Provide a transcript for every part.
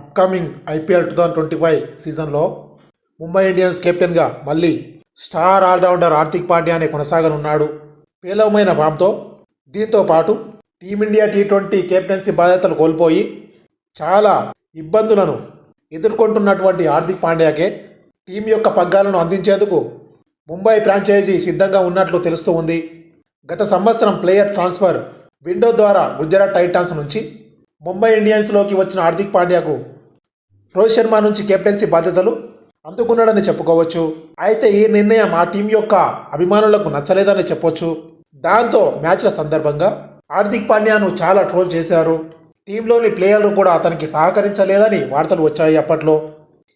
Upcoming IPL two thousand twenty five సీజన్లో Mumbai Indians కెప్టెన్గా మళ్ళీ స్టార్ ఆల్రౌండర్ హార్దిక్ పాండ్యానే కొనసాగనున్నాడు. పేలవమైన ఫామ్తో దీంతో పాటు టీమిండియా టీ ట్వంటీ కెప్టెన్సీ బాధ్యతలు కోల్పోయి చాలా ఇబ్బందులను ఎదుర్కొంటున్నటువంటి హార్దిక్ పాండ్యాకే టీం యొక్క పగ్గాలను అందించేందుకు ముంబై ఫ్రాంచైజీ సిద్ధంగా ఉన్నట్లు తెలుస్తూ ఉంది. గత సంవత్సరం ప్లేయర్ ట్రాన్స్ఫర్ విండో ద్వారా గుజరాత్ టైటాన్స్ నుంచి ముంబై ఇండియన్స్లోకి వచ్చిన హార్దిక్ పాండ్యాకు రోహిత్ శర్మ నుంచి కెప్టెన్సీ బాధ్యతలు అందుకున్నాడని చెప్పుకోవచ్చు. అయితే ఈ నిర్ణయం ఆ టీం యొక్క అభిమానులకు నచ్చలేదని చెప్పొచ్చు. దాంతో మ్యాచ్ల సందర్భంగా హార్దిక్ పాండ్యాను చాలా ట్రోల్ చేశారు. టీంలోని ప్లేయర్లు కూడా అతనికి సహకరించలేదని వార్తలు వచ్చాయి అప్పట్లో.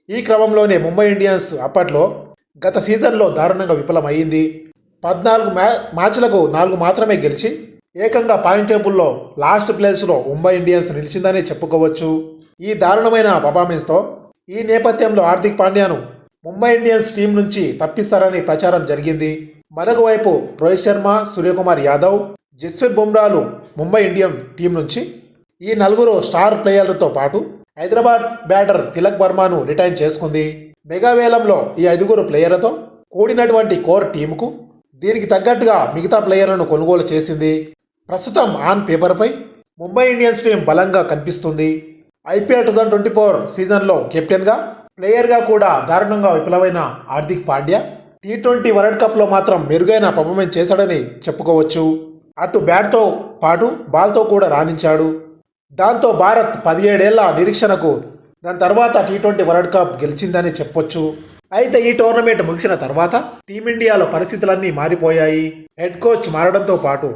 ఈ క్రమంలోనే ముంబై ఇండియన్స్ అప్పట్లో గత సీజన్లో దారుణంగా విఫలమైంది పద్నాలుగు మ్యా మ్యాచ్లకు నాలుగు మాత్రమే గెలిచి ఏకంగా పాయింట్ టేబుల్లో లాస్ట్ ప్లేస్లో ముంబై ఇండియన్స్ నిలిచిందనే చెప్పుకోవచ్చు. ఈ దారుణమైన పర్ఫార్మెన్స్తో ఈ నేపథ్యంలో హార్దిక్ పాండ్యాను ముంబై ఇండియన్స్ టీం నుంచి తప్పిస్తారని ప్రచారం జరిగింది. మరొక వైపు రోహిత్ శర్మ సూర్యకుమార్ యాదవ్ జస్ప్రీత్ బుమ్రాలు ముంబై ఇండియన్ టీం నుంచి ఈ నలుగురు స్టార్ ప్లేయర్లతో పాటు హైదరాబాద్ బ్యాటర్ తిలక్ వర్మను రిటైన్ చేసుకుంది. మెగా వేలంలో ఈ ఐదుగురు ప్లేయర్లతో కూడినటువంటి కోర్ టీముకు దీనికి తగ్గట్టుగా మిగతా ప్లేయర్లను కొనుగోలు చేసింది. ప్రస్తుతం ఆన్ పేపర్పై ముంబై ఇండియన్స్ టీం బలంగా కనిపిస్తుంది. IPL two thousand twenty four సీజన్లో కెప్టెన్గా ప్లేయర్గా కూడా దారుణంగా విఫలమైన Hardik Pandya T twenty world కప్లో మాత్రం మెరుగైన పర్ఫార్మెన్స్ చేశాడని చెప్పుకోవచ్చు. అటు బ్యాట్తో పాటు బాల్తో కూడా రాణించాడు. దాంతో భారత్ పదిహేడేళ్ళ నిరీక్షణకు దాని తర్వాత టీ ట్వంటీ వరల్డ్ కప్ గెలిచిందని చెప్పొచ్చు. అయితే ఈ టోర్నమెంట్ ముగిసిన తర్వాత టీమిండియాలో పరిస్థితులన్నీ మారిపోయాయి. హెడ్ కోచ్ మారడంతో పాటు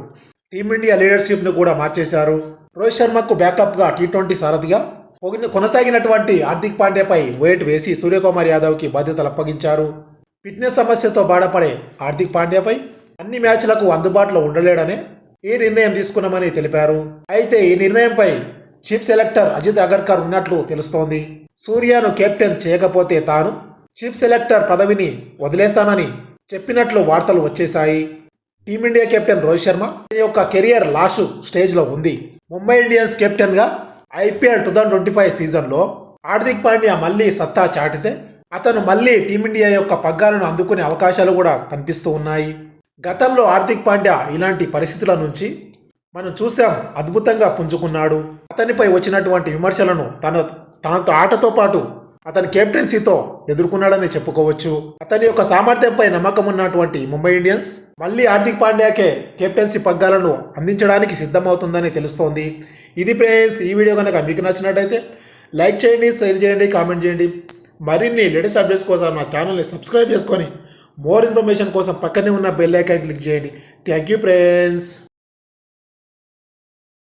టీమిండియా లీడర్షిప్ను కూడా మార్చేశారు. రోహిత్ శర్మకు బ్యాకప్గా టీ ట్వంటీ సారథిగా కొనసాగినటువంటి హార్దిక్ పాండ్యాపై వెయిట్ వేసి సూర్యకుమార్ యాదవ్కి బాధ్యతలు అప్పగించారు. ఫిట్నెస్ సమస్యతో బాధపడే హార్దిక్ పాండ్యాపై అన్ని మ్యాచ్లకు అందుబాటులో ఉండలేడనే ఈ నిర్ణయం తీసుకున్నామని తెలిపారు. అయితే ఈ నిర్ణయంపై చీఫ్ సెలెక్టర్ అజిత్ అగర్కర్ ఉన్నట్లు తెలుస్తోంది. సూర్యను కెప్టెన్ చేయకపోతే తాను చీఫ్ సెలెక్టర్ పదవిని వదిలేస్తానని చెప్పినట్లు వార్తలు వచ్చేశాయి. టీమిండియా కెప్టెన్ రోహిత్ శర్మ యొక్క కెరియర్ లాస్ట్ స్టేజ్లో ఉంది. ముంబై ఇండియన్స్ కెప్టెన్గా IPL two thousand twenty five సీజన్లో హార్దిక్ పాండ్యా మళ్ళీ సత్తా చాటితే అతను మళ్ళీ టీమిండియా యొక్క పగ్గాలను అందుకునే అవకాశాలు కూడా కనిపిస్తూ ఉన్నాయి. గతంలో హార్దిక్ పాండ్యా ఇలాంటి పరిస్థితుల నుంచి మనం చూసాం అద్భుతంగా పుంజుకున్నాడు. అతనిపై వచ్చినటువంటి విమర్శలను తన తనతో ఆటతో పాటు అతని కెప్టెన్సీతో ఎదుర్కొన్నాడని చెప్పుకోవచ్చు. అతని యొక్క సామర్థ్యంపై నమ్మకం ఉన్నటువంటి ముంబై ఇండియన్స్ మళ్ళీ హార్దిక్ పాండ్యాకే కెప్టెన్సీ పగ్గాలను అందించడానికి సిద్ధమవుతుందని తెలుస్తోంది. ఇది ప్రేస్ ఈ వీడియో కనుక మీకు నచ్చినట్టయితే లైక్ చేయండి షేర్ చేయండి కామెంట్ చేయండి. మరిన్ని లేటెస్ట్ అప్డేట్స్ కోసం నా ఛానల్ని సబ్స్క్రైబ్ చేసుకొని మోర్ ఇన్ఫర్మేషన్ కోసం పక్కనే ఉన్న బెల్ ఐకాన్ క్లిక్ చేయండి. Thank you friends